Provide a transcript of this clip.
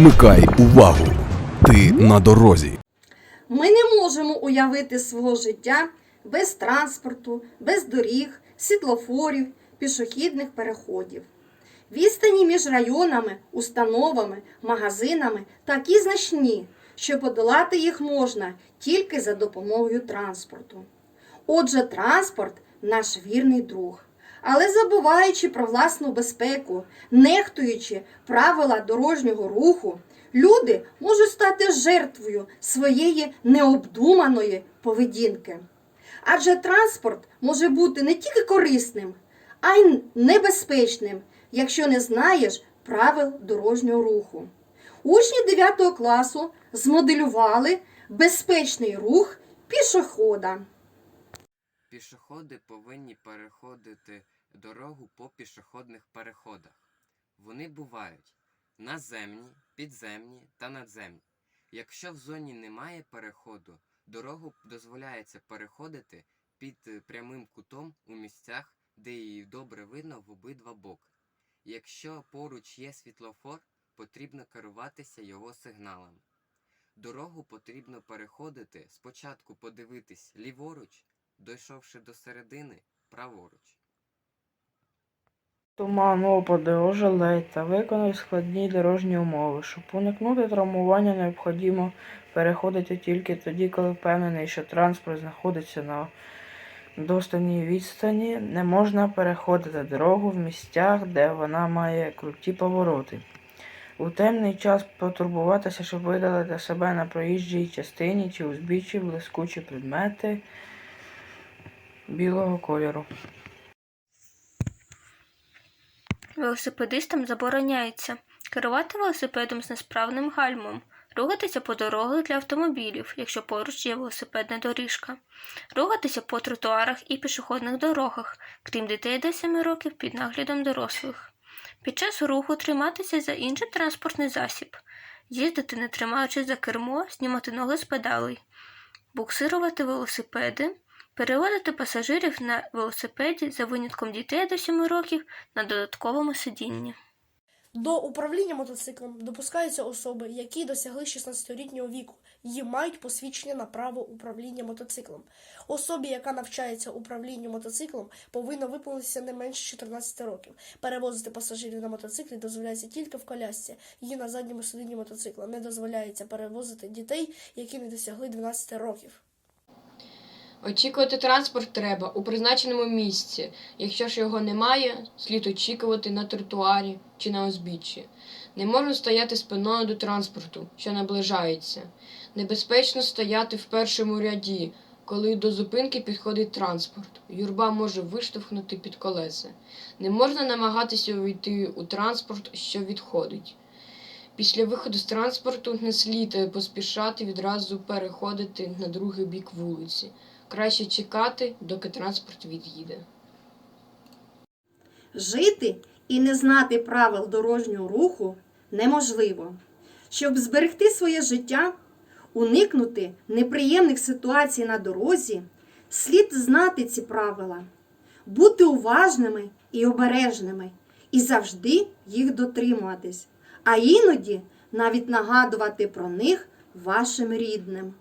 Вмикай увагу, ти на дорозі. Ми не можемо уявити свого життя без транспорту, без доріг, світлофорів, пішохідних переходів. Відстані між районами, установами, магазинами такі значні, що подолати їх можна тільки за допомогою транспорту. Отже, транспорт наш вірний друг. Але забуваючи про власну безпеку, нехтуючи правила дорожнього руху, люди можуть стати жертвою своєї необдуманої поведінки. Адже транспорт може бути не тільки корисним, а й небезпечним, якщо не знаєш правил дорожнього руху. Учні 9 класу змоделювали безпечний рух пішохода. Пішоходи повинні переходити дорогу по пішохідних переходах. Вони бувають наземні, підземні та надземні. Якщо в зоні немає переходу, дорогу дозволяється переходити під е, прямим кутом у місцях, де її добре видно в обидва боки. Якщо поруч є світлофор, потрібно керуватися його сигналами. Дорогу потрібно переходити спочатку подивитись ліворуч, дійшовши до середини праворуч. Туман, опади, ожеледь та виконуй складні дорожні умови. Щоб уникнути травмування, необхідно переходити тільки тоді, коли впевнений, що транспорт знаходиться на достанній відстані. Не можна переходити дорогу в місцях, де вона має круті повороти. У темний час потурбуватися, щоб видалити себе на проїжджій частині чи узбіччі блискучі предмети білого кольору. Велосипедистам забороняється. Керувати велосипедом з несправним гальмом, рухатися по дорогах для автомобілів, якщо поруч є велосипедна доріжка, рухатися по тротуарах і пішохідних дорогах, крім дітей до 7 років під наглядом дорослих. Під час руху триматися за інший транспортний засіб, їздити не тримаючись за кермо, знімати ноги з педалей, буксирувати велосипеди, переводити пасажирів на велосипеді за винятком дітей до 7 років на додатковому сидінні. До управління мотоциклом допускаються особи, які досягли 16-літнього віку і мають посвідчення на право управління мотоциклом. Особі, яка навчається управлінню мотоциклом, повинно виповнитися не менше 14 років. Перевозити пасажирів на мотоциклі дозволяється тільки в колясці. Її на задньому сидінні мотоцикла не дозволяється перевозити дітей, які не досягли 12 років. Очікувати транспорт треба у призначеному місці. Якщо ж його немає, слід очікувати на тротуарі чи на узбіччі. Не можна стояти спиною до транспорту, що наближається. Небезпечно стояти в першому ряді, коли до зупинки підходить транспорт. Юрба може виштовхнути під колеса. Не можна намагатися увійти у транспорт, що відходить. Після виходу з транспорту не слід поспішати відразу переходити на другий бік вулиці. Краще чекати, доки транспорт від'їде. Жити і не знати правил дорожнього руху неможливо. Щоб зберегти своє життя, уникнути неприємних ситуацій на дорозі, слід знати ці правила, бути уважними і обережними і завжди їх дотримуватись, а іноді навіть нагадувати про них вашим рідним.